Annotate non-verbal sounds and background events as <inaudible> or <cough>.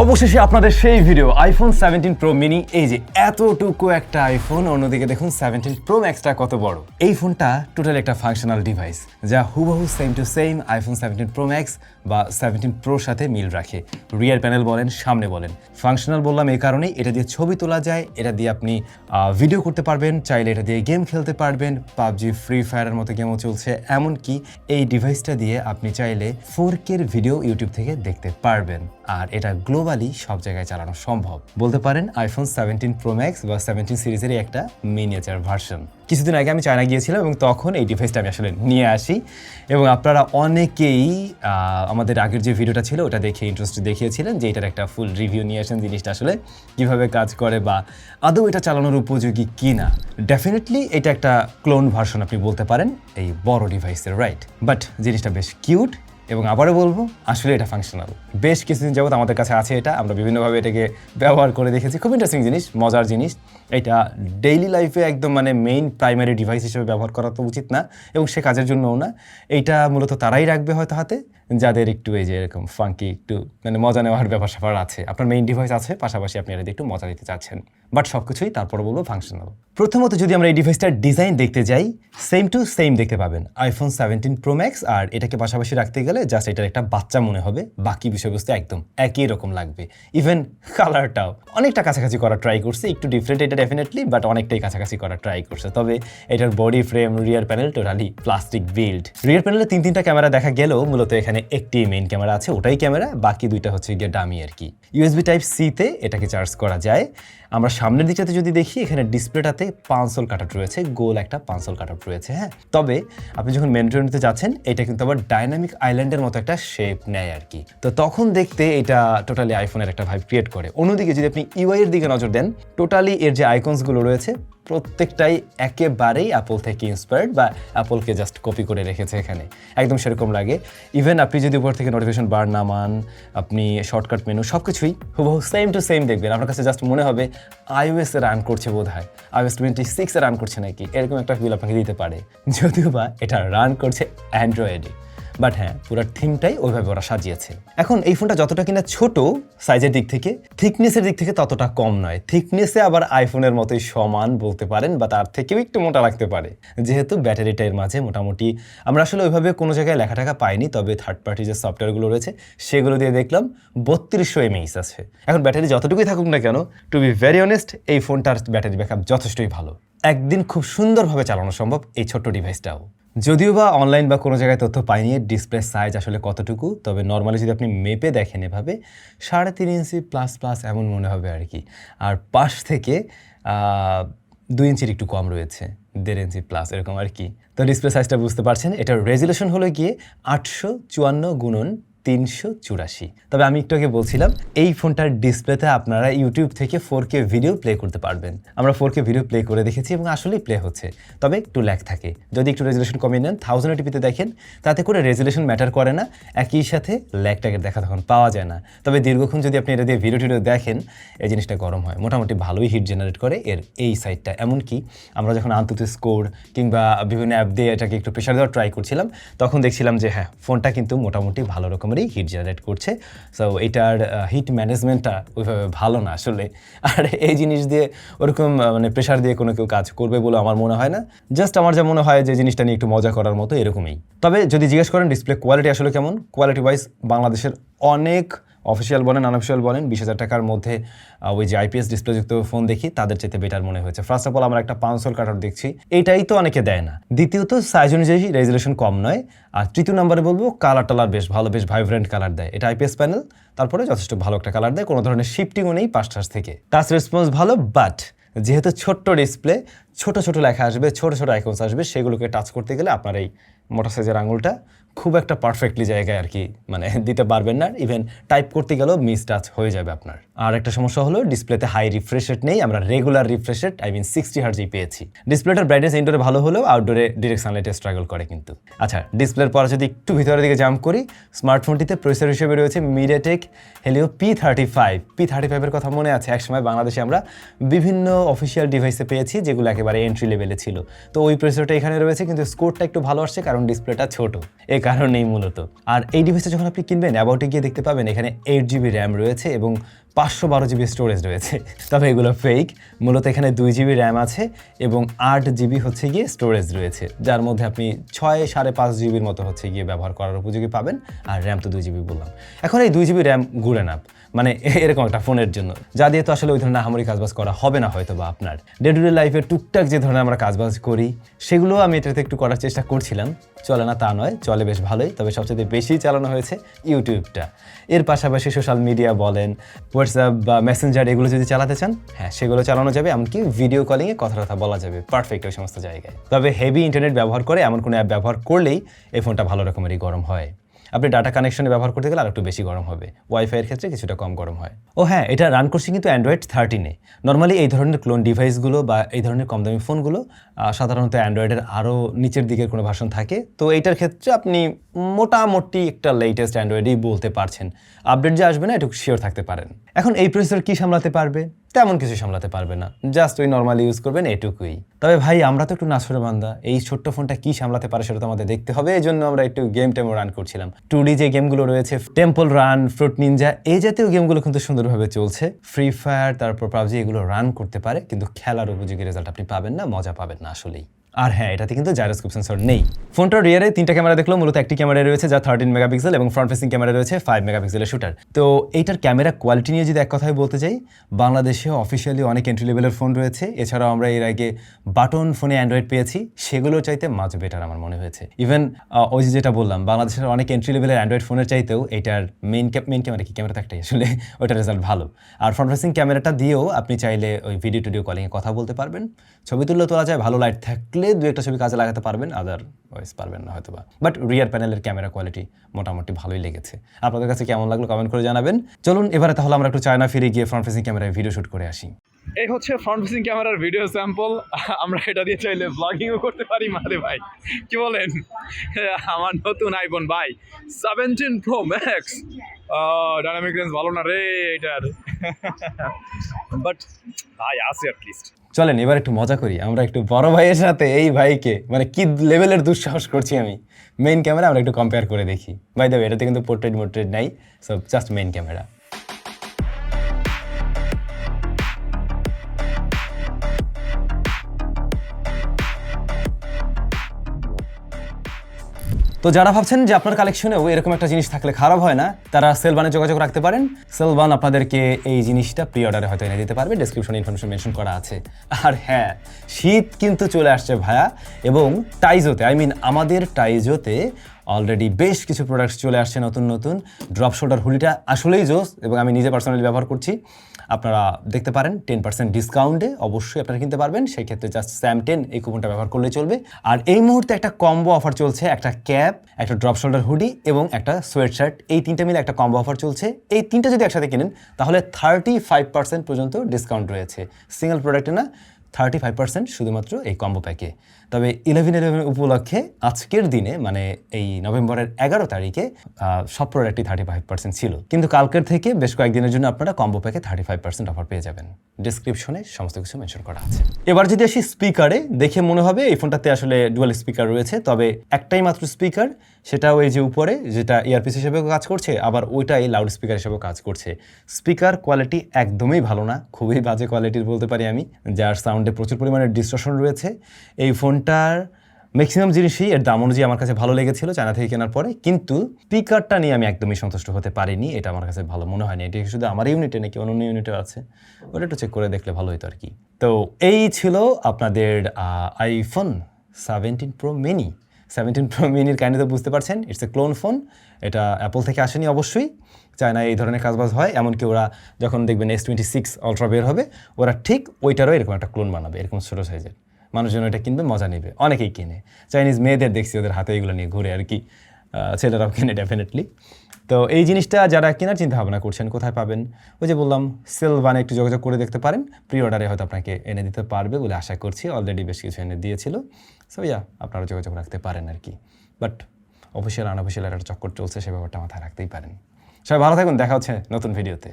অবশেষে আপনাদের সেই video iPhone seventeen pro mini এই যে এতটুকু একটা আইফোন অন্যদিকে দেখুন সেভেন্টিন প্রো ম্যাক্সটা কত বড়। এই ফোনটা টোটাল একটা ফাংশনাল ডিভাইস যা হুবহু same to same iPhone seventeen pro max বা সেভেন্টিন প্রোর সাথে মিল রাখে। রিয়ার প্যানেল বলেন, সামনে বলেন। ফাংশনাল বললাম এই কারণেই, এটা দিয়ে ছবি তোলা যায়, এটা দিয়ে আপনি ভিডিও করতে পারবেন, চাইলে এটা দিয়ে গেম খেলতে পারবেন, পাবজি ফ্রি ফায়ারের মতো গেমও চলছে, এমনকি এই ডিভাইসটা দিয়ে আপনি চাইলে ফোর কের ভিডিও ইউটিউব থেকে দেখতে পারবেন। আর এটা গ্লোবালি সব জায়গায় চালানো সম্ভব। বলতে পারেন আইফোন সেভেন্টিন প্রো ম্যাক্স বা সেভেন্টিন সিরিজেরই একটা মিনিয়েচার ভার্সন কিছুদিন আগে আমি চায়না গিয়েছিলাম এবং তখন এই ডিভাইসটা আমি আসলে নিয়ে আসি। এবং আপনারা অনেকেই আমাদের আগের যে ভিডিওটা ছিল ওটা দেখে ইন্টারেস্ট দেখিয়েছিলেন যে এটার একটা ফুল রিভিউ নিয়ে আসেন জিনিসটা আসলে কীভাবে কাজ করে বা আদৌ এটা চালানোর উপযোগী কি না ডেফিনেটলি এটা একটা ক্লোন ভার্সন আপনি বলতে পারেন, এই বড় ডিভাইসের রাইট বাট জিনিসটা বেশ কিউট এবং আবারও বলব, আসলে এটা ফাংশনাল বেশ কিছুদিন যাবত আমাদের কাছে আছে এটা, আমরা বিভিন্নভাবে এটাকে ব্যবহার করে দেখেছি। খুব ইন্টারেস্টিং জিনিস, মজার জিনিস। এটা ডেইলি লাইফে একদম মানে মেইন প্রাইমারি ডিভাইস হিসেবে ব্যবহার করা তো উচিত না এবং সে কাজের জন্যও না। এইটা মূলত তারাই রাখবে হয়তো হাতে, যাদের একটু এই যে এরকম ফাঙ্কি একটু মানে মজা নেওয়ার ব্যাপার স্যাপার আছে। আপনার মেইন ডিভাইস আছে, পাশাপাশি আপনি এটা একটু মজা নিতে চাচ্ছেন। বাট সব কিছুই তারপর বলব ফাংশনাল প্রথমত যদি আমরা এই ডিভাইসটার ডিজাইন দেখতে যাই সেম টু সেম দেখতে পাবেন। আইফোন সেভেন্টিন প্রো ম্যাক্স আর এটাকে পাশাপাশি রাখতে গেলে জাস্ট এটার একটা বাচ্চা মনে হবে। বাকি বিষয়বস্তু একদম একই রকম লাগবে। ইভেন কালারটাও অনেকটা কাছাকাছি করার ট্রাই করছে, একটু ডিফারেন্ট এটা ডেফিনেটলি বাট অনেকটাই কাছাকাছি করার ট্রাই করছে। তবে এটার body frame rear panel totally plastic build rear প্যানেলে তিন তিনটা ক্যামেরা দেখা গেলেও মূলত এখানে একটি মেইন ক্যামেরা আছে, ওটাই ক্যামেরা বাকি দুইটা হচ্ছে গিয়ে ডামি আর কি। ইউএসবি টাইপ সিতে এটাকে চার্জ করা যায়। আমরা সামনের দিকটাতে যদি দেখি, এখানে ডিসপ্লেটাতে পাঁচল কাটাট রয়েছে, গোল একটা পাঁচল কাটাট রয়েছে হ্যাঁ? তবে আপনি যখন মেন মেনটেনতে যাচ্ছেন, এটা কিন্তু আবার ডাইনামিক আইল্যান্ডের মতো একটা শেপ নেয় আর কি। তো তখন দেখতে এটা টোটালি আইফোনের একটা ভাইব ক্রিয়েট করে। অন্যদিকে যদি আপনি ইউআই এর দিকে নজর দেন টোটালি এর যে আইকনসগুলো রয়েছে প্রত্যেকটাই একেবারেই অ্যাপল থেকে ইন্সপায়ার্ড বা অ্যাপলকে জাস্ট কপি করে রেখেছে এখানে। একদম সেরকম লাগে। ইভেন আপনি যদি উপর থেকে নোটিফিকেশন বার নামান আপনি শর্টকাট মেনু সব কিছুই হুবহু সেম টু সেম দেখবেন। আপনার কাছে জাস্ট মনে হবে আইওএস রান করছে বোধ হয় আইওএস টোয়েন্টি সিক্সে রান করছে নাকি? এরকম একটা ফিল আপনাকে দিতে পারে। যদিও বা এটা রান করছে অ্যান্ড্রয়েডে বাট হ্যাঁ পুরো থিমটাই ওইভাবে ওরা সাজিয়েছে। এখন এই ফোনটা যতটা কিনা ছোট সাইজের দিক থেকে থিকনেসের দিক থেকে ততটা কম নয়। থিকনেসে আবার আইফোনের মতোই সমান বলতে পারেন বা তার থেকেও একটু মোটা রাখতে পারে। যেহেতু ব্যাটারিটা এর মাঝে মোটামুটি আমরা আসলে ওইভাবে কোনো জায়গায় লেখা টাকা পাইনি, তবে থার্ড পার্টি যে সফটওয়্যারগুলো রয়েছে, সেগুলো দিয়ে দেখলাম বত্রিশশো এমএইচ আছে। এখন ব্যাটারি যতটুকুই থাকুক না কেন টু বি ভেরি অনেস্ট এই ফোনটার ব্যাটারি ব্যাকআপ যথেষ্টই ভালো। একদিন খুব সুন্দরভাবে চালানো সম্ভব এই ছোট্ট ডিভাইসটাও যদিও বা অনলাইন বা কোনো জায়গায় তথ্য পাইনি ডিসপ্লে সাইজ আসলে কতটুকু? তবে নর্মালি যদি আপনি মেপে দেখেন এভাবে, সাড়ে তিন ইঞ্চি প্লাস প্লাস এমন মনে হবে আর কি। আর পাশ থেকে দুই ইঞ্চির একটু কম রয়েছে, দেড় ইঞ্চি প্লাস এরকম আর কি। তো ডিসপ্লে সাইজটা বুঝতে পারছেন এটার রেজুলেশন হলো গিয়ে আটশো চুয়ান্ন গুণন তিনশো চুরাশি। তবে আমি একটু আগে বলছিলাম, এই ফোনটার ডিসপ্লেতে আপনারা ইউটিউব থেকে ফোর কে ভিডিও প্লে করতে পারবেন। আমরা ফোর কে ভিডিও প্লে করে দেখেছি এবং আসলেই প্লে হচ্ছে। তবে একটু ল্যাক থাকে। যদি একটু রেজুলেশন কমিয়ে নেন থাউজেন্ড টিপিতে দেখেন, তাতে করে রেজুলেশন ম্যাটার করে না, একই সাথে ল্যাকটাকে দেখা তখন পাওয়া যায় না। তবে দীর্ঘক্ষণ যদি আপনি এটা দিয়ে ভিডিও টিডিও দেখেন, এই জিনিসটা গরম হয়। মোটামুটি ভালোই হিট জেনারেট করে এর এই সাইডটা এমনকি আমরা যখন আন্তর্জাতিক স্কোর কিংবা বিভিন্ন অ্যাপ দিয়ে এটাকে একটু প্রেশার দেওয়ার ট্রাই করছিলাম, তখন দেখছিলাম যে হ্যাঁ ফোনটা কিন্তু মোটামুটি ভালো রকমেরই হিট জেনারেট করছে। সো এটার হিট ম্যানেজমেন্টটা ওইভাবে ভালো না আসলে। আর এই জিনিস দিয়ে ওরকম মানে প্রেশার দিয়ে কোনো কেউ কাজ করবে বলে আমার মনে হয় না। জাস্ট আমার যা মনে হয় যে জিনিসটা নিয়ে একটু মজা করার মতো এরকমই। তবে যদি জিজ্ঞেস করেন ডিসপ্লে কোয়ালিটি আসলে কেমন? কোয়ালিটি ওয়াইজ বাংলাদেশের অনেক অফিসিয়াল বলেন আনঅফিসিয়াল বলেন, বিশ হাজার টাকার মধ্যে ওই যে আইপিএস ডিসপ্লেযুক্ত ফোন দেখি, তাদের চাইতে বেটার মনে হয়েছে। ফার্স্ট অফ অল আমরা একটা পাঁচশোর কাটার দেখছি। এটাই তো অনেকে দেয় না। দ্বিতীয়ত সাইজ অনুযায়ী রেজুলেশন কম নয়। আর তৃতীয় নম্বরে বলব কালার টালার বেশ ভালো, বেশ ভাইব্রেন্ট কালার দেয়। এটা আইপিএস প্যানেল তারপরে যথেষ্ট ভালো একটা কালার দেয়। কোনো ধরনের শিফটিংও নেই পাঁচ টাচ থেকে। টাচ রেসপন্স ভালো বাট যেহেতু ছোট্ট ডিসপ্লে ছোট ছোট লেখা আসবে, ছোট ছোট আইকনস আসবে, সেগুলোকে টাচ করতে গেলে আপনার এই মোটা সাইজের আঙুলটা খুব একটা পারফেক্টলি জায়গায় আর কি মানে দিতে পারবেন না। ইভেন টাইপ করতে গেলেও মিস টাচ হয়ে যাবে আপনার। আর একটা সমস্যা হলো ডিসপ্লেতে হাই রিফ্রেশ রেট নেই, আমরা regular refresh rate I mean sixty হার্জই পেয়েছি। ডিসপ্লেটার ব্রাইটনেস ইনডোরে ভালো হলেও আউটডোরে ডিরেক্ট সানলাইটে স্ট্রাগল করে কিন্তু। আচ্ছা ডিসপ্লের পর যদি একটু ভিতরের দিকে জাম্প করি স্মার্টফোনটিতে প্রসেসর হিসেবে রয়েছে MediaTek Helio P thirty five P thirty ফাইভের কথা মনে আছে, একসময় বাংলাদেশে আমরা বিভিন্ন অফিসিয়াল ডিভাইসে পেয়েছি, যেগুলো একেবারে এন্ট্রি লেভেলে ছিল। তো ওই প্রসেসরটা এখানে রয়েছে, কিন্তু স্কোরটা একটু ভালো আসছে, কারণ ডিসপ্লেটা ছোট। কারণেই মূলত। আর এই ডিভাইসটা যখন আপনি কিনবেন অ্যাবাউটে গিয়ে দেখতে পাবেন, এখানে এইট জিবি র্যাম রয়েছে এবং পাঁচশো বারো জিবি স্টোরেজ রয়েছে। তবে এগুলো ফেক মূলত এখানে দুই জিবি র্যাম আছে এবং আট জিবি হচ্ছে গিয়ে স্টোরেজ রয়েছে। যার মধ্যে আপনি ছয়, সাড়ে পাঁচ জিবির মতো হচ্ছে গিয়ে ব্যবহার করার উপযোগী পাবেন। আর র্যাম তো দুই জিবি বললাম। এখন এই দুই জিবি র্যাম গুড়ে না মানে <laughs> এরকম একটা ফোনের জন্য। যা দিয়ে তো আসলে ওই ধরনের আহামরি কাজবাজ করা হবে না হয়তো বা আপনার। ডে টু ডে লাইফে টুকটাক যে ধরনের আমরা কাজবাজ করি, সেগুলো আমি এটাতে একটু করার চেষ্টা করছিলাম। চলে না তা নয়, চলে বেশ ভালোই। তবে সবচেয়ে বেশি চালানো হয়েছে ইউটিউবটা। এর পাশাপাশি সোশ্যাল মিডিয়া বলেন হোয়াটসঅ্যাপ বা মেসেঞ্জার এগুলো যদি চালাতে চান হ্যাঁ সেগুলো চালানো যাবে, এমনকি ভিডিও কলিংয়ে কথা কথা বলা যাবে পারফেক্ট ওই সমস্ত জায়গায়। তবে হেভি ইন্টারনেট ব্যবহার করে এমন কোনো অ্যাপ ব্যবহার করলেই এই ফোনটা ভালো রকমেরই গরম হয়। আপনি ডাটা কানেকশনে ব্যবহার করতে গেলে আর একটু বেশি গরম হবে। ওয়াইফাইয়ের ক্ষেত্রে কিছুটা কম গরম হয়। ও হ্যাঁ এটা রান করছে কিন্তু অ্যান্ড্রয়েড থার্টিনে নর্মালি এই ধরনের ক্লোন ডিভাইসগুলো বা এই ধরনের কম দামি ফোনগুলো সাধারণত অ্যান্ড্রয়েডের আরও নিচের দিকের কোনো ভাষণ থাকে। তো এইটার ক্ষেত্রে আপনি মোটামুটি একটা লেটেস্ট অ্যান্ড্রয়েডই বলতে পারছেন। আপডেট যে আসবে না, এটুকু শিওর থাকতে পারেন। এখন এই প্রসেসর কি সামলাতে পারবে? তেমন কিছু সামলাতে পারবে না। জাস্ট ওই নর্মালি ইউজ করবেন এটুকুই। তবে ভাই, আমরা তো একটু নাসরে বান্দা। এই ছোট্ট ফোনটা কি সামলাতে পারে সেটা তো আমাদের দেখতে হবে। এই জন্য আমরা একটু গেম টেমও রান করছিলাম। টু যে গেমগুলো রয়েছে টেম্পল রান ফ্রুট নিনজা এই জাতীয় গেমগুলো কিন্তু সুন্দরভাবে চলছে। ফ্রি ফায়ার তারপর পাবজি, এগুলো রান করতে পারে। কিন্তু খেলার উপযোগী রেজাল্ট আপনি পাবেন না, মজা পাবেন না আসলেই। আর হ্যাঁ এটাতে কিন্তু জাইরোস্কোপ সেন্সর নেই। ফোনটার রিয়ারে তিনটা ক্যামেরা দেখল, মূলত একটি ক্যামেরা রয়েছে যা থার্টিন মেগাপিক্সেল এবং ফ্রন্ট ফেসিং ক্যামেরা রয়েছে ফাইভ মেগাপিক্সেলের শুটার তো এইটার ক্যামেরা কোয়ালিটি নিয়ে যদি এক কথায় বলতে চাই বাংলাদেশে অফিসিয়ালি অনেক এন্ট্রি লেভেলের ফোন রয়েছে। এছাড়াও আমরা এর আগে বাটন ফোনে অ্যান্ড্রয়েড পেয়েছি, সেগুলোর চাইতে মাছ বেটার আমার মনে হয়েছে। ইভেন ওই যেটা বললাম, বাংলাদেশের অনেক এন্ট্রি লেভেলের অ্যান্ড্রয়েড ফোনের চাইতেও এটার মেইন মেইন ক্যামেরা কি ক্যামেরা তো একটাই আসলে, <laughs> ওটার রেজাল্ট ভালো। আর ফ্রন্ট ফেসিং ক্যামেরাটা দিয়েও আপনি চাইলে ওই ভিডিও টিডিও কলিংয়ে কথা বলতে পারবেন। ছবি তুললে তোলা যায়, ভালো লাইট থাকলে দু একটা ছবি কাজে লাগাতে পারবেন আদার ওয়াইজ পারবেন না হয়তো বা বাট রিয়ার প্যানেলের ক্যামেরা কোয়ালিটি মোটামুটি ভালোই লেগেছে। আপনাদের কাছে কেমন লাগল কমেন্ট করে জানাবেন। চলুন, এবারে তাহলে আমরা একটু চায়না ফিরে গিয়ে ফ্রন্ট ফেসিং ক্যামেরায় ভিডিও শুট করে আসি। এই হচ্ছে ফ্রন্ট ফেসিং ক্যামেরার ভিডিও স্যাম্পল আমরা এটা দিয়ে চাইলে ব্লগিংও করতে পারি, মারে ভাই। কি বলেন? আমার নতুন আইফোন ভাই। Seventeen pro max dynamic range ভালো না রে এটার। বাট ভাই, আছে অ্যাটলিস্ট চলেন, এবার একটু মজা করি। আমরা একটু বড় ভাইয়ের সাথে এই ভাইকে মানে কি লেভেলের দুঃসাহস করছি আমি। মেইন ক্যামেরা আমরা একটু কম্পেয়ার করে দেখি। ভাই দেবে এটাতে কিন্তু পোর্ট্রেট মোট্রেট নাই সব জাস্ট মেইন ক্যামেরা তো যারা ভাবছেন যে আপনার কালেকশনেও এরকম একটা জিনিস থাকলে খারাপ হয় না, তারা সেলবানে যোগাযোগ রাখতে পারেন। সেলবান আপনাদেরকে এই জিনিসটা প্রি অর্ডারে হয়তো এনে দিতে পারবে ডিসক্রিপশনে ইনফরমেশন মেনশন করা আছে। আর হ্যাঁ শীত কিন্তু চলে আসছে ভায়া এবং টাইজোতে আই মিন আমাদের টাইজোতে অলরেডি বেশ কিছু প্রোডাক্টস চলে আসছে নতুন নতুন। ড্রপ শোল্ডার হুডিটা আসলেই জোস এবং আমি নিজে পার্সোনালি ব্যবহার করছি। আপনারা দেখতে পারেন টেন পার্সেন্ট ডিসকাউন্টে অবশ্যই আপনারা কিনতে পারবেন। সেই ক্ষেত্রে জাস্ট স্যাম টেন এই কুপনটা ব্যবহার করলেই চলবে। আর এই মুহূর্তে একটা কম্বো অফার চলছে, একটা ক্যাপ একটা ড্রপ শোল্ডার হুডি এবং একটা সোয়েট শার্ট এই তিনটে মিলে একটা কম্বো অফার চলছে। এই তিনটা যদি একসাথে কিনেন, তাহলে থার্টি ফাইভ পার্সেন্ট পর্যন্ত ডিসকাউন্ট রয়েছে। সিঙ্গেল প্রোডাক্টে না থার্টি ফাইভ পার্সেন্ট শুধুমাত্র এই কম্বো প্যাকে তবে ইলেভেন ইলেভেন উপলক্ষে আজকের দিনে মানে এই নভেম্বরের এগারো তারিখে সব প্রোডাক্টই থার্টি ফাইভ পার্সেন্ট ছিল। কিন্তু কালকের থেকে বেশ কয়েকদিনের জন্য আপনারা কম্বো প্যাকে থার্টি ফাইভ পার্সেন্ট অফার পেয়ে যাবেন। ডিসক্রিপশনে সমস্ত কিছু মেনশন করা আছে। এবার যদি আসি স্পিকারে দেখে মনে হবে এই ফোনটাতে আসলে ডুয়াল স্পিকার রয়েছে, তবে একটাই মাত্র স্পিকার সেটাও এই যে উপরে, যেটা ইয়ারপিস হিসেবেও কাজ করছে, আবার ওইটাই লাউড স্পিকার হিসেবেও কাজ করছে। স্পিকার কোয়ালিটি একদমই ভালো না, খুবই বাজে কোয়ালিটির বলতে পারি আমি, যার সাউন্ডে প্রচুর পরিমাণে ডিস্ট্রশন রয়েছে। এই ফোনটার ম্যাক্সিমাম জিনিসই এর দাম অনুযায়ী আমার কাছে ভালো লেগেছিল চায়না থেকে কেনার পরে। কিন্তু স্পিকারটা নিয়ে আমি একদমই সন্তুষ্ট হতে পারিনি, এটা আমার কাছে ভালো মনে হয়নি। এটি শুধু আমার ইউনিটে নাকি অন্য ইউনিটে আছে, ওটা একটু চেক করে দেখলে ভালো হতো আর কি তো এই ছিল আপনাদের iPhone seventeen pro mini seventeen pro মিনির কাহিনী তো বুঝতে পারছেন ইটস এ ক্লোন ফোন এটা অ্যাপল থেকে আসেনি অবশ্যই চায়না এই ধরনের কাজবাজ হয়, এমনকি ওরা যখন দেখবেন এস টোয়েন্টি সিক্স আলট্রা বের হবে, ওরা ঠিক ওইটারও এরকম একটা ক্লোন বানাবে, এরকম ছোটো সাইজের মানুষজন এটা কিনবে, মজা নেবে। অনেকেই কিনে। চাইনিজ মেয়েদের দেখছি, ওদের হাতে এগুলো নিয়ে ঘুরে আর কি। ছেলেরাও কিনে ডেফিনেটলি তো এই জিনিসটা যারা কেনার চিন্তা ভাবনা করছেন, কোথায় পাবেন? ওই যে বললাম সেলভানে একটু যোগাযোগ করে দেখতে পারেন। প্রি অর্ডারে হয়তো আপনাকে এনে দিতে পারবে বলে আশা করছি। অলরেডি বেশ কিছু এনে দিয়েছিল। সো ইয়া আপনারা যোগাযোগ রাখতে পারেন আর কি। বাট অফিসিয়াল আনঅফিসিয়াল একটা চক্কর চলছে, সে ব্যাপারটা মাথায় রাখতেই পারেন। সবাই ভালো থাকুন, দেখা হচ্ছে নতুন ভিডিওতে